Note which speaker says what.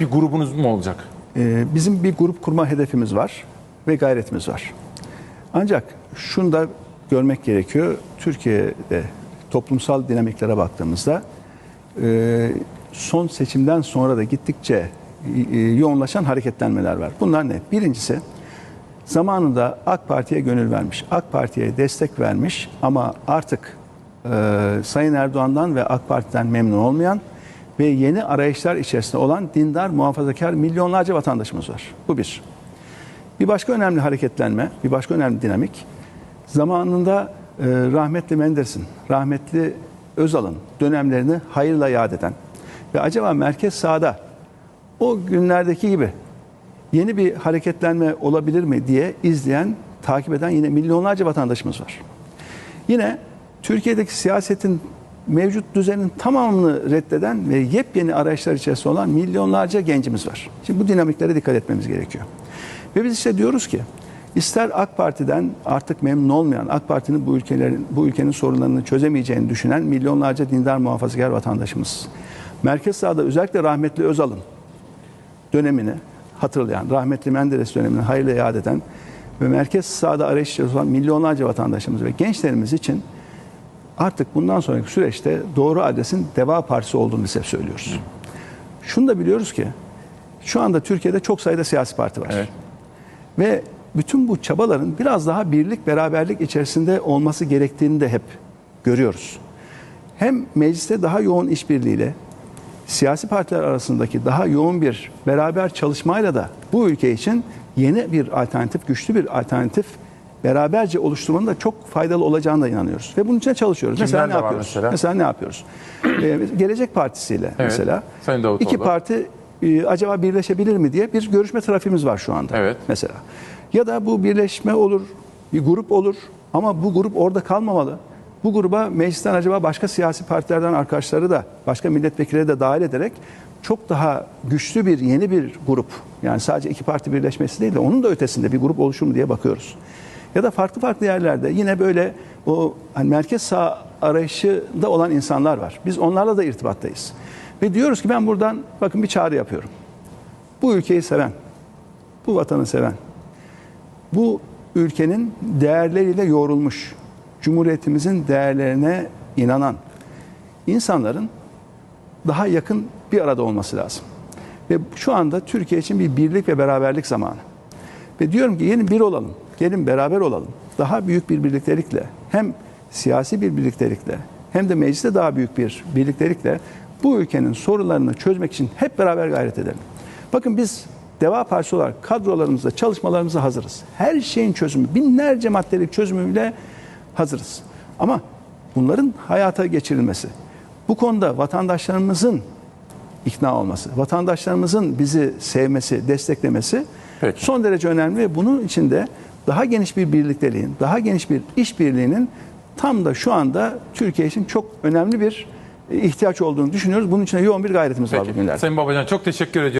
Speaker 1: Bir grubunuz mu olacak?
Speaker 2: Ee, bizim bir grup kurma hedefimiz var ve gayretimiz var. Ancak şunu da görmek gerekiyor. Türkiye'de toplumsal dinamiklere baktığımızda e, son seçimden sonra da gittikçe e, yoğunlaşan hareketlenmeler var. Bunlar ne? Birincisi zamanında AK Parti'ye gönül vermiş, AK Parti'ye destek vermiş ama artık e, Sayın Erdoğan'dan ve AK Parti'den memnun olmayan ve yeni arayışlar içerisinde olan dindar, muhafazakar milyonlarca vatandaşımız var. Bu bir. Bir başka önemli hareketlenme, bir başka önemli dinamik, zamanında e, rahmetli Menderes'in, rahmetli Özal'ın dönemlerini hayırla yad eden ve acaba merkez sağda o günlerdeki gibi yeni bir hareketlenme olabilir mi diye izleyen, takip eden yine milyonlarca vatandaşımız var. Yine Türkiye'deki siyasetin mevcut düzenin tamamını reddeden ve yepyeni arayışlar içerisinde olan milyonlarca gencimiz var. Şimdi bu dinamiklere dikkat etmemiz gerekiyor. Ve biz işte diyoruz ki ister AK Parti'den artık memnun olmayan, AK Parti'nin bu ülkelerin bu ülkenin sorunlarını çözemeyeceğini düşünen milyonlarca dindar muhafazakar vatandaşımız. Merkez sağda özellikle rahmetli Özal'ın dönemini hatırlayan, rahmetli Menderes dönemini hayırla yad eden ve merkez sağda arayış olan milyonlarca vatandaşımız ve gençlerimiz için artık bundan sonraki süreçte doğru adresin Deva Partisi olduğunu biz hep söylüyoruz. Şunu da biliyoruz ki şu anda Türkiye'de çok sayıda siyasi parti var.
Speaker 1: Evet.
Speaker 2: Ve bütün bu çabaların biraz daha birlik, beraberlik içerisinde olması gerektiğini de hep görüyoruz. Hem mecliste daha yoğun işbirliğiyle, siyasi partiler arasındaki daha yoğun bir beraber çalışmayla da bu ülke için yeni bir alternatif, güçlü bir alternatif beraberce oluşturmanın da çok faydalı olacağına da inanıyoruz. Ve bunun için çalışıyoruz. mesela
Speaker 1: Kimler
Speaker 2: ne
Speaker 1: de var
Speaker 2: yapıyoruz?
Speaker 1: mesela?
Speaker 2: ne yapıyoruz? Ee, Gelecek Partisi mesela
Speaker 1: Sayın Davutoğlu.
Speaker 2: iki parti e, acaba birleşebilir mi diye bir görüşme trafiğimiz var şu anda.
Speaker 1: Evet.
Speaker 2: Mesela. Ya da bu birleşme olur, bir grup olur ama bu grup orada kalmamalı. Bu gruba meclisten acaba başka siyasi partilerden arkadaşları da, başka milletvekilleri de dahil ederek çok daha güçlü bir yeni bir grup yani sadece iki parti birleşmesi değil de onun da ötesinde bir grup oluşur mu diye bakıyoruz. Ya da farklı farklı yerlerde yine böyle o hani merkez sağ arayışında olan insanlar var. Biz onlarla da irtibattayız. Ve diyoruz ki ben buradan bakın bir çağrı yapıyorum. Bu ülkeyi seven, bu vatanı seven, bu ülkenin değerleriyle yoğrulmuş, Cumhuriyetimizin değerlerine inanan insanların daha yakın bir arada olması lazım. Ve şu anda Türkiye için bir birlik ve beraberlik zamanı. Ve diyorum ki yeni bir olalım, gelin beraber olalım. Daha büyük bir birliktelikle, hem siyasi bir birliktelikle, hem de mecliste daha büyük bir birliktelikle bu ülkenin sorunlarını çözmek için hep beraber gayret edelim. Bakın biz Deva Partisi olarak kadrolarımızda, çalışmalarımıza hazırız. Her şeyin çözümü, binlerce maddelik çözümüyle hazırız. Ama bunların hayata geçirilmesi, bu konuda vatandaşlarımızın ikna olması, vatandaşlarımızın bizi sevmesi, desteklemesi
Speaker 1: Peki.
Speaker 2: son derece önemli ve bunun için de daha geniş bir birlikteliğin, daha geniş bir işbirliğinin tam da şu anda Türkiye için çok önemli bir ihtiyaç olduğunu düşünüyoruz. Bunun için de yoğun bir gayretimiz var
Speaker 1: Peki.
Speaker 2: bugünlerde.
Speaker 1: Sayın Babacan çok teşekkür ediyorum.